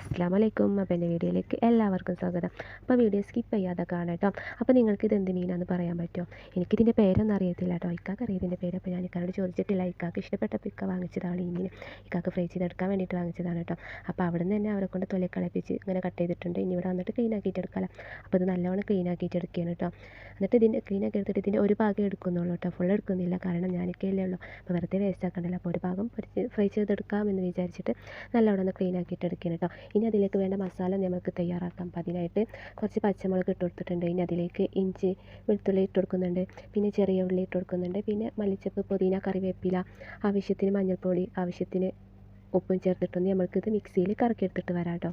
അസ്സാം വലൈക്കും അപ്പോൾ എന്റെ വീഡിയോയിലേക്ക് എല്ലാവർക്കും സ്വാഗതം. അപ്പോൾ വീഡിയോ സ്കിപ്പ് ചെയ്യാതെ കാണാം കേട്ടോ അപ്പോൾ നിങ്ങൾക്ക് ഇത് എന്ത് മീനാണെന്ന് പറയാൻ പറ്റുമോ? എനിക്കിതിന്റെ പേരൊന്നും അറിയത്തില്ല കേട്ടോ ഇക്കാക്ക് അറിയാം ഇതിന്റെ പേര്. അപ്പോൾ ഞാൻ ഇക്കാരോട് ചോദിച്ചിട്ടില്ല. ഇക്കാക്ക് ഇഷ്ടപ്പെട്ട ഇക്ക വാങ്ങിച്ചതാണ് ഈ മീൻ ഇക്കാക്ക് ഫ്രൈ ചെയ്തെടുക്കാൻ വേണ്ടിയിട്ട് വാങ്ങിച്ചതാണ് കേട്ടോ അപ്പോൾ അവിടെ നിന്ന് തന്നെ അവരെ കൊണ്ട് തൊലി കളപ്പിച്ച് ഇങ്ങനെ കട്ട് ചെയ്തിട്ടുണ്ട്. ഇനി ഇവിടെ വന്നിട്ട് ക്ലീൻ ആക്കിയിട്ട് എടുക്കാം അപ്പോൾ ഇത് നല്ലവണ്ണം ക്ലീൻ ആക്കിയിട്ട് എടുക്കുകയാണ് കേട്ടോ എന്നിട്ട് ഇതിന്റെ ക്ലീൻ ആക്കി എടുത്തിട്ട് ഇതിന്റെ ഒരു ഭാഗം എടുക്കുന്നുള്ളൂ കേട്ടോ ഫുൾ എടുക്കുന്നില്ല. കാരണം ഞാനൊക്കെയല്ലേ ഉള്ളൂ. അപ്പോൾ വെറുതെ വേസ്റ്റ് ആക്കണ്ടല്ലോ. അപ്പോൾ ഒരു ഭാഗം ഫ്രൈ ചെയ്തെടുക്കാം എന്ന് വിചാരിച്ചിട്ട് നല്ലവണ്ണം ക്ലീൻ ആക്കിയിട്ട് എടുക്കുകയാണ് കേട്ടോ ഇനി അതിലേക്ക് വേണ്ട മസാല നമുക്ക് തയ്യാറാക്കാം. അപ്പോൾ അതിനായിട്ട് കുറച്ച് പച്ചമുളക് ഇട്ട് കൊടുത്തിട്ടുണ്ട്. ഇനി അതിലേക്ക് ഇഞ്ചി വെളുത്തുള്ളി ഇട്ട് കൊടുക്കുന്നുണ്ട്. പിന്നെ ചെറിയ ഉള്ളി ഇട്ട് കൊടുക്കുന്നുണ്ട്. പിന്നെ മല്ലിച്ചപ്പ് പുതിന കറിവേപ്പില ആവശ്യത്തിന് മഞ്ഞൾപ്പൊടി ആവശ്യത്തിന് ഉപ്പും ചേർത്തിട്ടൊന്ന് നമ്മൾക്കിത് മിക്സിയിൽ കറക്കിയെടുത്തിട്ട് വരാം കേട്ടോ.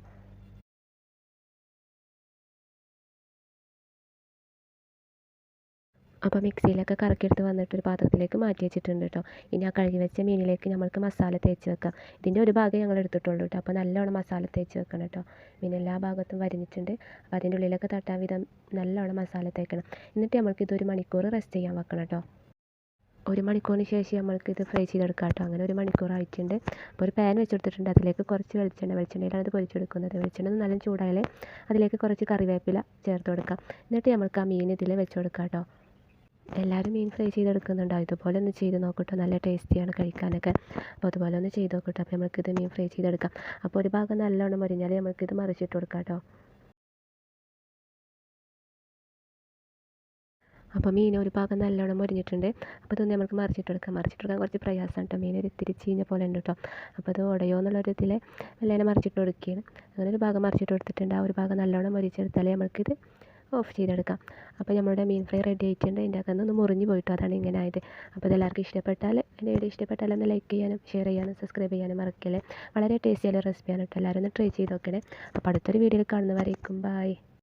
അപ്പോൾ മിക്സിയിലൊക്കെ കറക്കിയെടുത്ത് വന്നിട്ട് ഒരു പാത്രത്തിലേക്ക് മാറ്റി വെച്ചിട്ടുണ്ട് കേട്ടോ. ഇനി ആ കഴുകി വെച്ച മീനിലേക്ക് നമ്മൾക്ക് മസാല തേച്ച് വെക്കാം. ഇതിന്റെ ഒരു ഭാഗം ഞങ്ങൾ എടുത്തിട്ടുള്ളൂ കേട്ടോ. അപ്പോൾ നല്ലോണം മസാല തേച്ച് വെക്കണം കേട്ടോ. പിന്നെ എല്ലാ ഭാഗത്തും വരിഞ്ഞിട്ടുണ്ട്. അപ്പോൾ അതിന്റെ ഉള്ളിലൊക്കെ തട്ടാൻ വിധം നല്ലോണം മസാല തേക്കണം. എന്നിട്ട് നമ്മൾക്ക് ഇതൊരു മണിക്കൂർ റെസ്റ്റ് ചെയ്യാൻ വെക്കണം കേട്ടോ. ഒരു മണിക്കൂറിന് ശേഷം നമ്മൾക്ക് ഇത് ഫ്രൈ ചെയ്തെടുക്കാം കേട്ടോ. അങ്ങനെ ഒരു മണിക്കൂർ ആയിട്ടുണ്ട്. അപ്പോൾ ഒരു പാൻ വെച്ചെടുത്തിട്ടുണ്ട് അതിലേക്ക് കുറച്ച് വെളിച്ചെണ്ണ വെളിച്ചെണ്ണയിലാണ് ഇത് പൊരിച്ചെടുക്കുന്നത് വെളിച്ചെണ്ണ നല്ല ചൂടായാലേ അതിലേക്ക് കുറച്ച് കറിവേപ്പില ചേർത്ത് കൊടുക്കാം. എന്നിട്ട് നമ്മൾക്ക് ആ മീൻ ഇതിൽ വെച്ച് കൊടുക്കാം കേട്ടോ. എല്ലാവരും മീൻ ഫ്രൈ ചെയ്തെടുക്കുന്നുണ്ടാവും ഇതുപോലെ ഒന്ന് ചെയ്ത് നോക്കട്ടോ. നല്ല ടേസ്റ്റിയാണ് കഴിക്കാനൊക്കെ. അപ്പോൾ അതുപോലെ ഒന്ന് ചെയ്ത് നോക്കട്ടോ. അപ്പോൾ നമുക്കിത് മീൻ ഫ്രൈ ചെയ്തെടുക്കാം. അപ്പോൾ ഒരു ഭാഗം നല്ലോണം മരിഞ്ഞാൽ നമുക്കിത് മറിച്ചിട്ട് കൊടുക്കാം കേട്ടോ. അപ്പോൾ മീൻ ഒരു ഭാഗം നല്ലോണം മുരിഞ്ഞിട്ടുണ്ട്. അപ്പോൾ ഇതൊന്ന് നമുക്ക് മറിച്ചിട്ട് കൊടുക്കാം. മറിച്ചിട്ട് കൊടുക്കാൻ കുറച്ച് പ്രയാസമാണ് കേട്ടോ. മീൻ ഒരു ഇത്തിരി ചീഞ്ഞ പോലെ ഉണ്ട് കേട്ടോ. അപ്പോൾ അത് ഉടയോ എന്നുള്ളൊരു ഇതിൽ എല്ലാം മറിച്ചിട്ട് കൊടുക്കുകയാണ്. അങ്ങനെ ഒരു ഭാഗം മറിച്ചിട്ട് കൊടുത്തിട്ടുണ്ട്. ആ ഒരു ഭാഗം നല്ലോണം മുരിച്ചെടുത്താലേ നമുക്കിത് ഓഫ് ചെയ്തെടുക്കാം. അപ്പോൾ നമ്മുടെ മീൻ ഫ്രൈ റെഡി ആയിട്ടുണ്ട്. അതിന്റെ അകത്ത് ഒന്ന് മുറിഞ്ഞ് പോയിട്ടോ. അതാണ് ഇങ്ങനെ ആയത്. അപ്പോൾ ഇതെല്ലാവർക്കും ഇഷ്ടപ്പെട്ടാൽ എന്റെ വീഡിയോ ഇഷ്ടപ്പെട്ടാൽ ഒന്ന് ലൈക്ക് ചെയ്യാനും ഷെയർ ചെയ്യാനും സബ്സ്ക്രൈബ് ചെയ്യാനും മറക്കല്ലേ. വളരെ ടേസ്റ്റിയുള്ള റെസിപ്പിയാണ് കേട്ടോ. എല്ലാവരും ഒന്ന് ട്രൈ ചെയ്ത് നോക്കണേ. അപ്പോൾ അടുത്തൊരു വീഡിയോയിൽ കാണുന്നവരേക്കും ബായ്